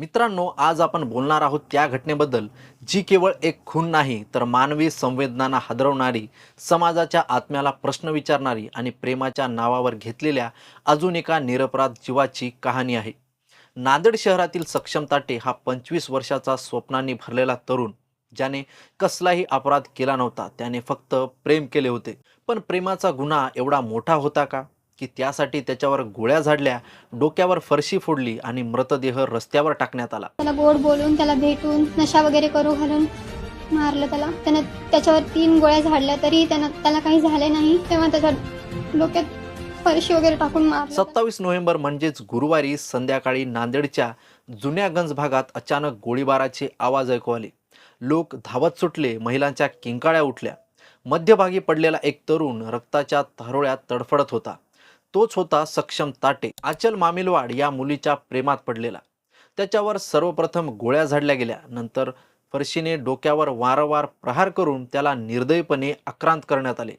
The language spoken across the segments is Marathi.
मित्रांनो आज आपण बोलणार आहोत त्या घटनेबद्दल जी केवळ एक खून नाही तर मानवी संवेदनांना हादरवणारी समाजाच्या आत्म्याला प्रश्न विचारणारी आणि प्रेमाच्या नावावर घेतलेल्या अजून एका निरपराध जीवाची कहाणी आहे. नांदेड शहरातील सक्षम ताटे हा पंचवीस वर्षाचा स्वप्नांनी भरलेला तरुण ज्याने कसलाही अपराध केला नव्हता त्याने फक्त प्रेम केले होते. पण प्रेमाचा गुन्हा एवढा मोठा होता का? की त्यासाठी त्याच्यावर गोळ्या झाडल्या डोक्यावर फरशी फोडली आणि मृतदेह रस्त्यावर टाकण्यात आला. त्याला गोड बोलून त्याला भेटून नशा वगैरे करू घालून मारलं त्याला. त्यानं त्याच्यावर तीन गोळ्या झाडल्या तरी त्यानं त्याला काही झाले नाही. तेव्हा त्याच्या डोक्यात फरशी वगैरे टाकून मारलं. सत्तावीस नोव्हेंबर म्हणजेच गुरुवारी संध्याकाळी नांदेडच्या जुन्या गंज भागात अचानक गोळीबाराचे आवाज ऐकू आले. लोक धावत सुटले महिलांच्या किंकाळ्या उठल्या. मध्यभागी पडलेला एक तरुण रक्ताच्या तारोळ्यात तडफडत होता. तोच होता सक्षम ताटे. आचल मामिलवाड या मुलीच्या प्रेमात पडलेला. त्याच्यावर सर्वप्रथम गोळ्या झाडल्या गेल्या. नंतर फरशीने डोक्यावर वारंवार प्रहार करून त्याला निर्दयपणे आक्रांत करण्यात आले.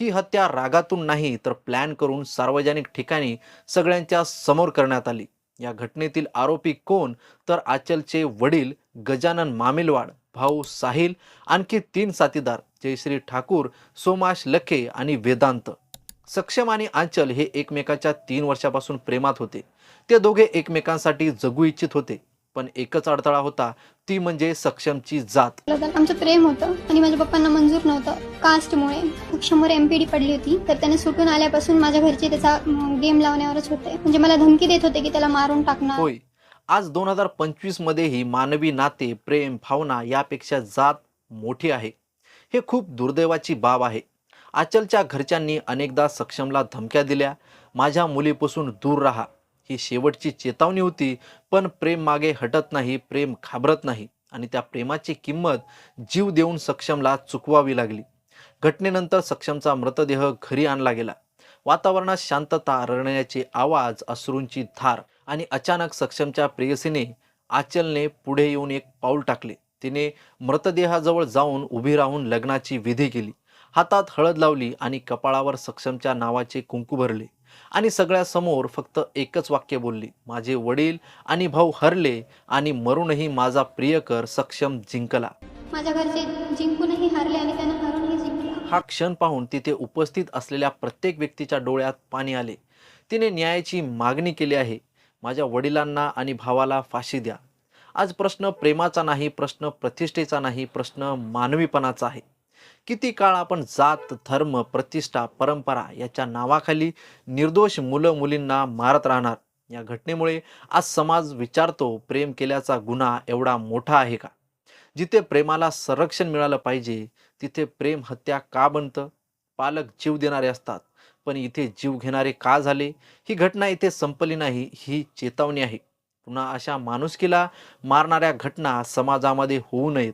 ही हत्या रागातून नाही तर प्लॅन करून सार्वजनिक ठिकाणी सगळ्यांच्या समोर करण्यात आली. या घटनेतील आरोपी कोण? तर आचलचे वडील गजानन मामिलवाड भाऊ साहिल आणखी तीन साथीदार जयश्री ठाकूर सोमाश लखे आणि वेदांत. सक्षम आणि आंचल हे एकमेकाच्या तीन वर्षापासून प्रेमात होते. ते दोघे एकमेकांसाठी जगू इच्छित होते पण एकच अडथळा होता ती म्हणजे सक्षमची जात. आमचं प्रेम होतं आणि माझ्या पप्पांना मंजूर नव्हतं. कास्टमुळे शंभर एम पी डी पडली होती तर त्याने सुटून आल्यापासून माझ्या घरचे त्याचा गेम लावण्यावरच होते. म्हणजे मला धमकी देत होते की त्याला मारून टाकणार. होय. आज दोन हजार पंचवीस मध्येही मानवी नाते प्रेम भावना यापेक्षा जात मोठी आहे. हे खूप दुर्दैवाची बाब आहे. आचलच्या घरच्यांनी अनेकदा सक्षमला धमक्या दिल्या. माझ्या मुलीपासून दूर राहा. ही शेवटची चेतावणी होती पण प्रेम मागे हटत नाही प्रेम घाबरत नाही आणि त्या प्रेमाची किंमत जीव देऊन सक्षमला चुकवावी लागली. घटनेनंतर सक्षमचा मृतदेह घरी आणला गेला. वातावरणात शांतता रडण्याचे आवाज अश्रूंची धार आणि अचानक सक्षमच्या प्रेयसीने आचलने पुढे येऊन एक पाऊल टाकले. तिने मृतदेहाजवळ जाऊन उभी राहून लग्नाची विधी केली. हातात हळद लावली आणि कपाळावर सक्षमच्या नावाचे कुंकू भरले. आणि सगळ्यासमोर फक्त एकच वाक्य बोलली माझे वडील आणि भाऊ हरले आणि मरूनही माझा प्रियकर सक्षम जिंकला. माझ्या घरचे जिंकूनही हारले आणि त्यानं हरूनही जिंकला. हा क्षण पाहून तिथे उपस्थित असलेल्या प्रत्येक व्यक्तीच्या डोळ्यात पाणी आले. तिने न्यायाची मागणी केली आहे माझ्या वडिलांना आणि भावाला फाशी द्या. आज प्रश्न प्रेमाचा नाही प्रश्न प्रतिष्ठेचा नाही प्रश्न मानवीपणाचा आहे. किती काळ आपण जात धर्म प्रतिष्ठा परंपरा याच्या नावाखाली निर्दोष मुलं मुलींना मारत राहणार? या घटनेमुळे आज समाज विचारतो प्रेम केल्याचा गुन्हा एवढा मोठा आहे का? जिथे प्रेमाला संरक्षण मिळालं पाहिजे तिथे प्रेम हत्या का बनतं? पालक जीव देणारे असतात पण इथे जीव घेणारे का झाले? ही घटना इथे संपली नाही ही चेतावणी आहे. पुन्हा अशा माणुसकीला मारणाऱ्या घटना समाजामध्ये होऊ नयेत.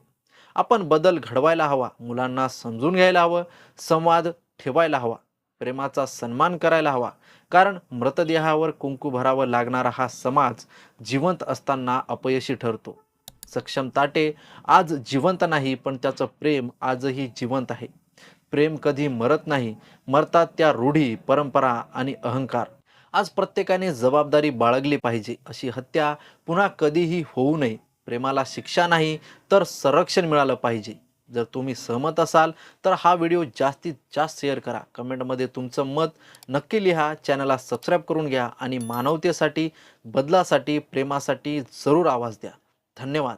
आपण बदल घडवायला हवा मुलांना समजून घ्यायला हवं संवाद ठेवायला हवा प्रेमाचा सन्मान करायला हवा. कारण मृतदेहावर कुंकू भरावं लागणारा हा समाज जिवंत असताना अपयशी ठरतो. सक्षम ताटे आज जिवंत नाही पण त्याचं प्रेम आजही जिवंत आहे. प्रेम कधी मरत नाही मरतात त्या रूढी परंपरा आणि अहंकार. आज प्रत्येकाने जबाबदारी बाळगली पाहिजे अशी हत्या पुन्हा कधीही होऊ नये. प्रेमाला शिक्षा नाही तर संरक्षण मिळालं पाहिजे. जर तुम्ही सहमत असाल तर हा व्हिडिओ जास्तीत जास्त शेअर करा. कमेंटमध्ये तुमचं मत नक्की लिहा चॅनलला सबस्क्राईब करून घ्या आणि मानवतेसाठी बदलासाठी प्रेमासाठी जरूर आवाज द्या. धन्यवाद.